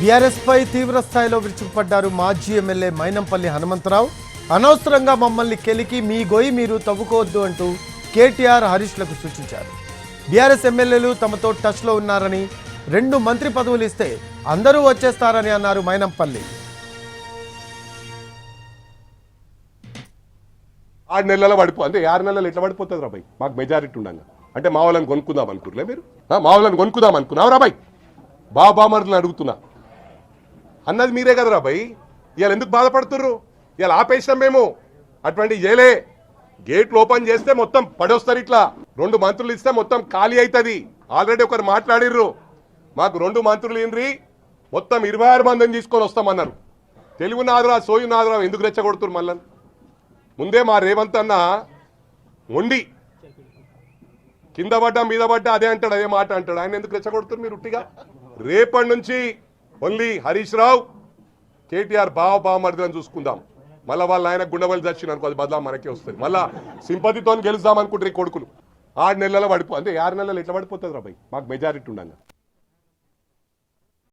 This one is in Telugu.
బీఆర్ఎస్పై తీవ్ర స్థాయిలో విరుచుకుపడ్డారు మాజీ ఎమ్మెల్యే మైనంపల్లి హనుమంతరావు. అనవసరంగా మమ్మల్ని కెలికి మీ గొయ్యి మీరు తవ్వుకోవద్దు అంటూ కేటీఆర్ హరీష్లకు సూచించారు. బీఆర్ఎస్ ఎమ్మెల్యేలు తమతో టచ్లో ఉన్నారని రెండు మంత్రి పదవులు ఇస్తే అందరూ వచ్చేస్తారని అన్నారు మైనంపల్లి. ఆరు నెలల పడిపో అంటే ఆరు నెలలు ఎట్లా పడిపోతుంది రాబాయ్ మాకు మెజారిటీ ఉండగా. అంటే మా వాళ్ళని కొనుక్కుందాం అనుకుర్లే మీరు? మా వాళ్ళని కొనుక్కుందాం అనుకున్నావు రాబాయ్ బాబా బామర్లను అడుగుతున్నా. అన్నది మీరే కదరా భయ్? ఇవాళ ఎందుకు బాధపడుతుర్రు? ఇవాళ ఆపేసాం మేము. అటువంటి ఏలే గేట్లు ఓపెన్ చేస్తే మొత్తం పడొస్తారు ఇట్లా. రెండు మంత్రులు ఇస్తే మొత్తం ఖాళీ అవుతుంది ఆల్రెడీ ఒకరు మాట్లాడిర్రు. మాకు రెండు మంత్రులు ఇండ్రి మొత్తం ఇరవై ఆరు మందిని తీసుకొని వస్తామన్నారు. తెలుగు నాదురా సోయు నాదురా ఎందుకు రెచ్చగొడుతురు మళ్ళీ ముందే మా రేవంత్ అన్న వండి కింద పడ్డా మీద పడ్డా అదే అంటాడు అదే మాట అంటాడు. ఆయన ఎందుకు రెచ్చగొడుతురు మీరు ఉట్టిగా రేపటి నుంచి ఓన్లీ హరీష్ రావు కేటీఆర్ బావ బావమర్దిని చూసుకుందాం. మళ్ళీ వాళ్ళ ఆయన గుండెవల్లి చచ్చిన అనుకో అది బదులా మనకే వస్తుంది. మళ్ళా సింపతితో గెలుద్దాం అనుకుంటారు ఈ కొడుకులు. ఆరు నెలల పడిపో అంటే ఆరు నెలలు ఎట్లా పడిపోతుంది రాబాయ్ మాకు మెజారిటీ ఉండగా.